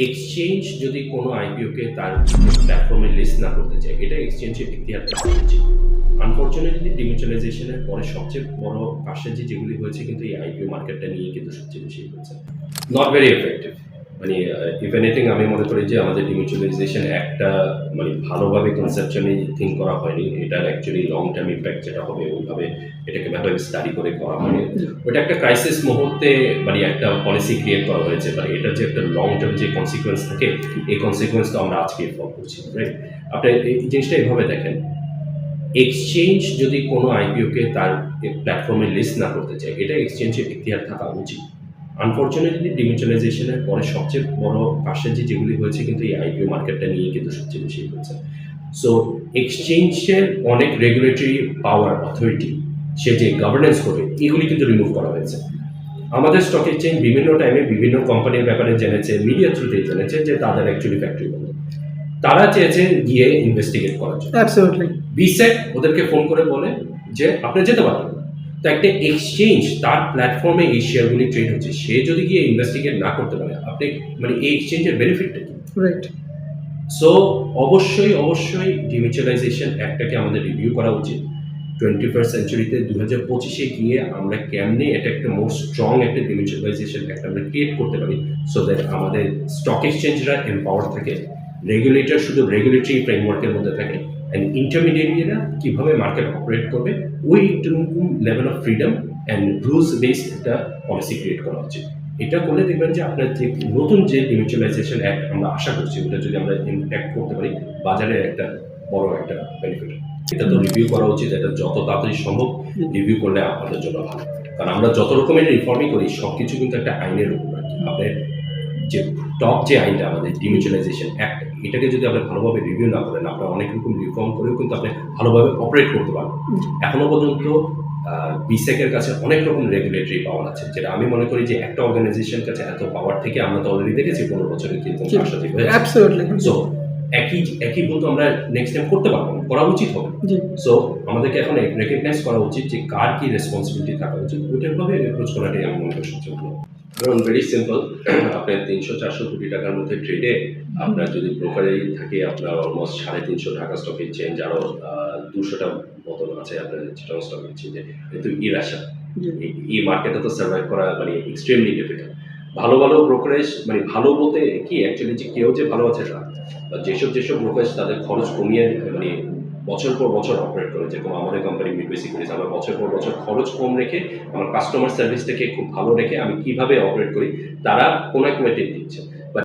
Exchange যদি কোনো আইপিওকে তার প্ল্যাটফর্মে লিস্ট না করতে চায়, এটা এক্সচেঞ্জের উচিত আনফর্চুনেটলি ডিমিউচুয়ালাইজেশনের পরে সবচেয়ে বড় পাশে যেগুলি হয়েছে কিন্তু এই আইপিও মার্কেটটা নিয়ে কিন্তু সবচেয়ে বেশি হয়েছে। নট ভেরি এফেক্টিভ মানে ইফ এনিথিং আমি মনে করি যে আমাদের ডিমিউচুয়ালাইজেশন একটা মানে ভালোভাবে কনসেপচুয়ালি থিঙ্ক করা হয়নি। এটার অ্যাকচুয়ালি লং টার্ম ইম্প্যাক্ট যেটা হবে, ওইভাবে এটাকে ভাবে স্টাডি করে করা হয়নি। ওটা একটা ক্রাইসিস মুহূর্তে মানে একটা পলিসি ক্রিয়েট করা হয়েছে। মানে এটার যে একটা লং টার্ম যে কনসিকুয়েন্স থাকে, এই কনসিকুয়েন্সটা আমরা আজকে ফল করছি রাইট আপনি এই জিনিসটা এইভাবে দেখেন। এক্সচেঞ্জ যদি কোনো আইপিওকে তার প্ল্যাটফর্মে লিস্ট না করতে চায়, এটা এক্সচেঞ্জের ইতিহাস থাকা উচিত। আনফর্চুনেটলি ডিমিউচুয়ালাইজেশনের পরে সবচেয়ে বড় কারসাজি যেগুলি হয়েছে কিন্তু এই আইপিও মার্কেটটা নিয়ে কিন্তু সবচেয়ে বেশি হয়েছে। সো এক্সচেঞ্জের অনেক রেগুলেটরি পাওয়ার অথরিটি সে যে গভর্নেন্স করবে এগুলি কিন্তু রিমুভ করা হয়েছে। আমাদের স্টক এক্সচেঞ্জ বিভিন্ন টাইমে বিভিন্ন কোম্পানির ব্যাপারে জেনেছে মিডিয়া থ্রুতে জেনেছে যে তাদের অ্যাকচুয়ালি ফ্যাক্টরি বন্ধ তারা চেয়েছেন গিয়ে ইনভেস্টিগেট করার জন্য। বিসেক ওদেরকে ফোন করে বলে যে আপনি যেতে পারবেন তো একটা এক্সচেঞ্জ তার প্ল্যাটফর্মে এই শেয়ারগুলি ট্রেড হচ্ছে। সে যদি গিয়ে ইনভেস্টিগেট না করতে পারে আপনি মানে এই এক্সচেঞ্জের বেনিফিটটা কি? রাইট সো অবশ্যই অবশ্যই ডিমিউচুয়ালাইজেশন অ্যাক্টটাকে আমাদের রিভিউ করা উচিত। টোয়েন্টি ফার্স্ট সেঞ্চুরিতে দু হাজার পঁচিশে গিয়ে আমরা কেমনে এটা একটা মোর স্ট্রং একটা ডিমিউচুয়ালাইজেশন অ্যাক্ট আমরা ক্রিয়েট করতে পারি সো দ্যাট আমাদের স্টক এক্সচেঞ্জরা এম্পাওয়ার থাকে। রেগুলেটর শুধু রেগুলেটরি ফ্রেমওয়ার্কের মধ্যে থাকে। ইন্টারমিডিয়েটরা কীভাবে মার্কেট অপারেট করবে, ওই level of freedom and rules based একটা পলিসি ক্রিয়েট করা উচিত। এটা করলে দেখবেন যে আপনার যে নতুন যে ডিমিউচুয়ালাইজেশন অ্যাক্ট আমরা আশা করছি, ওটা যদি আমরা ইম্প্যাক্ট করতে পারি, বাজারে একটা বড় একটা বেনিফিট এটা তো রিভিউ করা উচিত, এটা যত তাড়াতাড়ি সম্ভব রিভিউ করলে আপনাদের জন্য ভালো। কারণ আমরা যত রকমের রিফর্মই করি সব কিছু কিন্তু একটা আইনের উপর আপনার যে টপ যে আইনটা আমাদের ডিমিউচুয়ালাইজেশন অ্যাক্ট এটাকে যদি আপনি ভালোভাবে রিভিউ না করেন আপনার অনেক রকম রিফর্ম করেও কিন্তু আপনি ভালোভাবে অপারেট করতে পারবেন। এখনও পর্যন্ত বিসেকের কাছে অনেক রকম রেগুলেটরি পাওয়ার আছে যেটা আমি মনে করি যে একটা অর্গানাইজেশন কাছে এত পাওয়ার থেকে আমরা তো অলরেডি দেখেছি পনেরো বছরের কিন্তু একই একই ভুল তো আমরা নেক্সট টাইম করতে পারব না করা উচিত হবে। সো আমাদেরকে এখন রেকগনাইজ করা উচিত যে কার কি রেসপন্সিবিলিটি থাকা উচিত ওইটার ভাবে অ্যাপ্রোচ করাটাই আমি মনে করি সবচেয়ে ভালো। ধরুন ভেরি সিম্পল আপনার তিনশো চারশো কোটি টাকার মধ্যে ট্রেডে আপনার যদি ব্রোকারেজ থাকে আপনার অলমোস্ট সাড়ে তিনশো টাকা স্টক এক্সচেঞ্জ আরও দুশোটা মতন আছে আপনার চিটং স্টক এক্সচেঞ্জে কিন্তু ইরাশা জি। এই মার্কেটে তো সার্ভাইভ করা মানে এক্সট্রিমলি ডিফিকাল্ট ভালো ভালো ব্রোকারেজ মানে ভালো বলতে কি অ্যাকচুয়ালি যে কেউ যে ভালো আছে না যেসব যেসব ব্রোকারেজ তাদের খরচ কমিয়ে মানে বছর পর বছর অপারেট করে, যেরকম আমাদের কোম্পানি বিবেসি করেছে আমরা বছর পর বছর খরচ কম রেখে, আমার কাস্টমার সার্ভিসটাকে খুব ভালো রেখে আমি কীভাবে অপারেট করি, তারা কোনো এক দিচ্ছে।